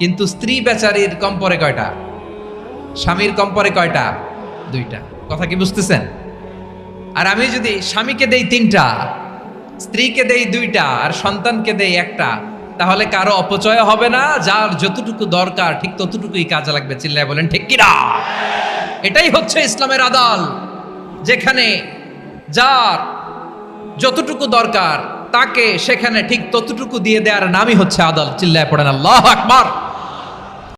কিন্তু স্ত্রী বেচারির কম পরে কয়টা? স্বামীর কম পরে কয়টা? দুইটা। কথা কি বুঝতেছেন? আর আমি যদি স্বামীকে দেই তিনটা, স্ত্রীকে দেই দুইটা, আর সন্তানকে দেই একটা, তাহলে কারও অপচয় হবে না, যার যতটুকু দরকার, ঠিক ততটুকুই কাজে লাগবে। চিল্লায় বলেন, ঠিক কিনা? এটাই হচ্ছে ইসলামের আদাল, যেখানে যার যতটুকু দরকার, তাকে সেখানে ঠিক ততটুকু দিয়ে দেওয়ার নামই হচ্ছে আদাল। চিল্লায় পড়েন, আল্লাহ আকবার।